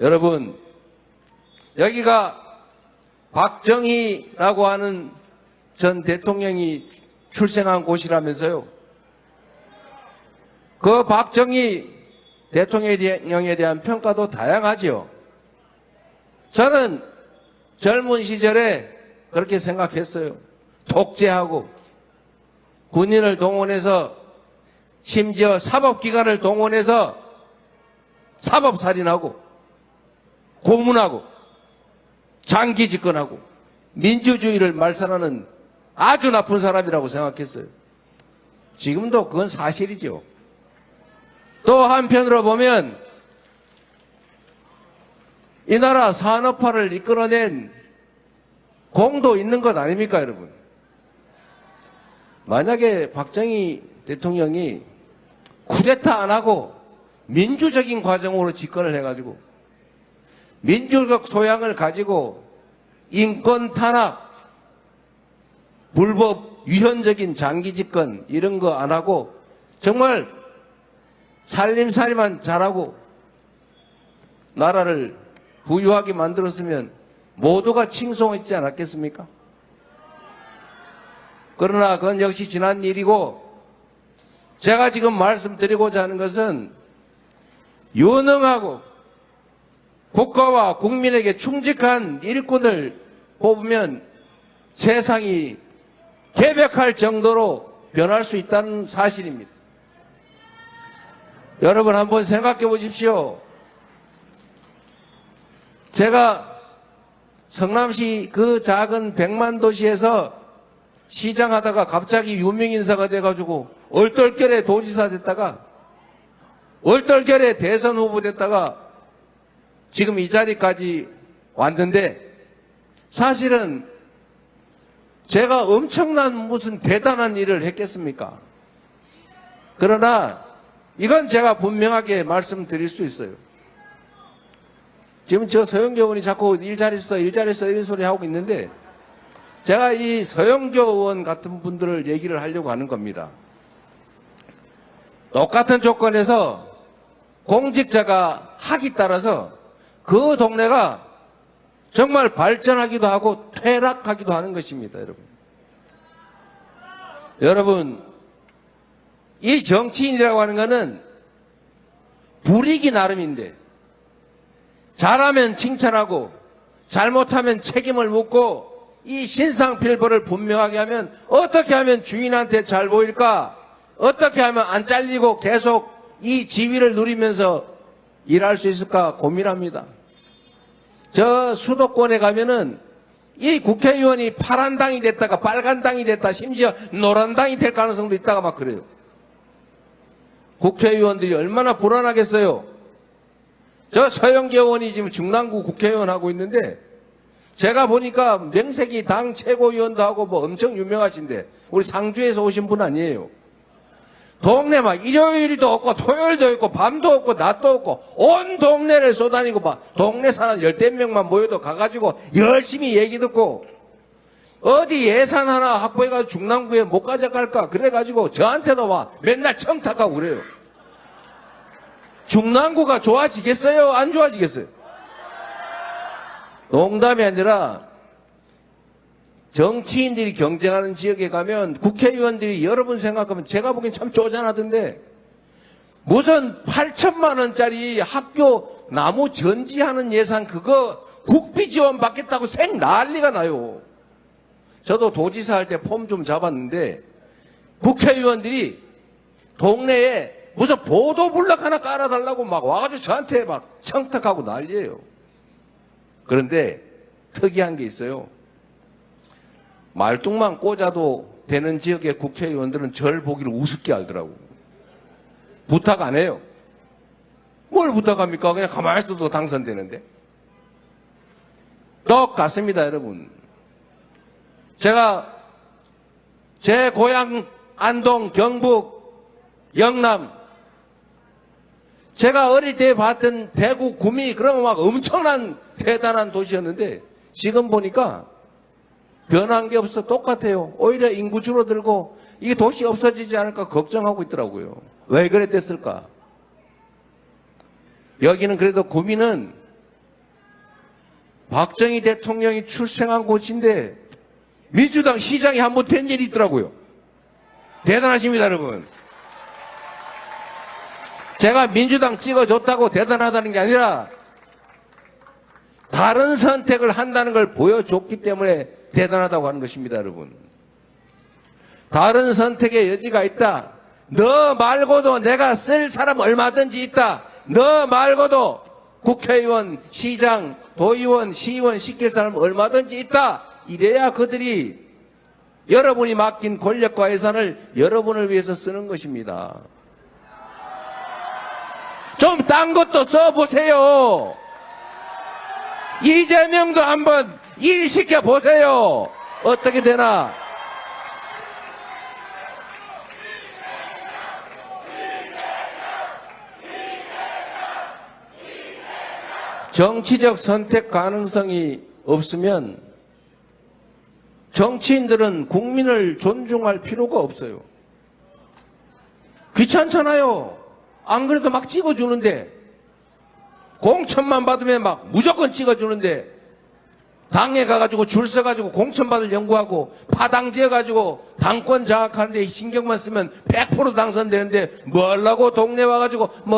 여러분, 여기가 박정희라고 하는 전 대통령이 출생한 곳이라면서요. 그 박정희 대통령에 대한 평가도 다양하지요. 저는 젊은 시절에 그렇게 생각했어요. 독재하고 군인을 동원해서 심지어 사법기관을 동원해서 사법살인하고 고문하고 장기 집권하고 민주주의를 말살하는 아주 나쁜 사람이라고 생각했어요. 지금도 그건 사실이죠. 또 한편으로 보면 이 나라 산업화를 이끌어낸 공도 있는 것 아닙니까, 여러분? 만약에 박정희 대통령이 쿠데타 안 하고 민주적인 과정으로 집권을 해가지고 민주적 소양을 가지고 인권 탄압, 불법 위헌적인 장기 집권 이런 거 안 하고 정말 살림살이만 잘하고 나라를 부유하게 만들었으면 모두가 칭송했지 않았겠습니까? 그러나 그건 역시 지난 일이고 제가 지금 말씀드리고자 하는 것은 유능하고 국가와 국민에게 충직한 일꾼을 뽑으면 세상이 개벽할 정도로 변할 수 있다는 사실입니다. 여러분 한번 생각해 보십시오. 제가 성남시 그 작은 백만 도시에서 시장 하다가 갑자기 유명인사가 돼가지고 얼떨결에 도지사 됐다가 얼떨결에 대선 후보 됐다가 지금 이 자리까지 왔는데 사실은 제가 엄청난 무슨 대단한 일을 했겠습니까? 그러나 이건 제가 분명하게 말씀드릴 수 있어요. 지금 저 서영교 의원이 자꾸 일잘 있어 이런 소리 하고 있는데 제가 이 서영교 의원 같은 분들을 얘기를 하려고 하는 겁니다. 똑같은 조건에서 공직자가 하기 따라서 그 동네가 정말 발전하기도 하고 퇴락하기도 하는 것입니다, 여러분. 여러분, 이 정치인이라고 하는 것은 불이기 나름인데, 잘하면 칭찬하고, 잘못하면 책임을 묻고, 이 신상필벌을 분명하게 하면 어떻게 하면 주인한테 잘 보일까? 어떻게 하면 안 잘리고 계속 이 지위를 누리면서 일할 수 있을까 고민합니다. 저 수도권에 가면은 이 국회의원이 파란 당이 됐다가 빨간 당이 됐다 심지어 노란 당이 될 가능성도 있다가 막 그래요. 국회의원들이 얼마나 불안하겠어요. 저 서영계 의원이 지금 중랑구 국회의원 하고 있는데 제가 보니까 명색이 당 최고위원도 하고 뭐 엄청 유명하신데 우리 상주에서 오신 분 아니에요. 동네 막 일요일도 없고 토요일도 없고 밤도 없고 낮도 없고 온 동네를 쏘다니고 막 동네 사람 열댓 명만 모여도 가가지고 열심히 얘기 듣고 어디 예산 하나 확보해가지고 중랑구에 못 가져갈까 그래가지고 저한테도 와 맨날 청탁하고 그래요. 중랑구가 좋아지겠어요? 안 좋아지겠어요? 농담이 아니라 정치인들이 경쟁하는 지역에 가면 국회의원들이 여러분 생각하면 제가 보기엔 참 쪼잔하던데 무슨 8천만 원짜리 학교 나무 전지하는 예산 그거 국비 지원 받겠다고 생 난리가 나요. 저도 도지사 할 때 폼 좀 잡았는데 국회의원들이 동네에 무슨 보도블럭 하나 깔아달라고 막 와가지고 저한테 막 청탁하고 난리예요. 그런데 특이한 게 있어요. 말뚝만 꽂아도 되는 지역의 국회의원들은 절 보기를 우습게 알더라고. 부탁 안 해요. 뭘 부탁합니까? 그냥 가만히 있어도 당선되는데. 똑같습니다, 여러분. 제가 제 고향 안동, 경북, 영남, 제가 어릴 때 봤던 대구, 구미, 그러면 막 엄청난 대단한 도시였는데 지금 보니까 변한 게 없어 똑같아요. 오히려 인구 줄어들고 이게 도시 없어지지 않을까 걱정하고 있더라고요. 왜 그랬댔을까? 여기는 그래도 구미는 박정희 대통령이 출생한 곳인데 민주당 시장이 한 번 된 일이 있더라고요. 대단하십니다, 여러분. 제가 민주당 찍어줬다고 대단하다는 게 아니라 다른 선택을 한다는 걸 보여줬기 때문에 대단하다고 하는 것입니다, 여러분. 다른 선택의 여지가 있다. 너 말고도 내가 쓸 사람 얼마든지 있다. 너 말고도 국회의원, 시장, 도의원, 시의원 시킬 사람 얼마든지 있다. 이래야 그들이 여러분이 맡긴 권력과 예산을 여러분을 위해서 쓰는 것입니다. 좀 딴 것도 써보세요. 이재명도 한번 일 시켜 보세요. 어떻게 되나? 정치적 선택 가능성이 없으면 정치인들은 국민을 존중할 필요가 없어요. 귀찮잖아요. 안 그래도 막 찍어주는데 공천만 받으면 막 무조건 찍어주는데 당에 가가지고 줄 서가지고 공천 받을 연구하고 파당 지어가지고 당권 장악하는데 신경만 쓰면 100% 당선되는데 뭐 하려고 동네 와가지고 뭐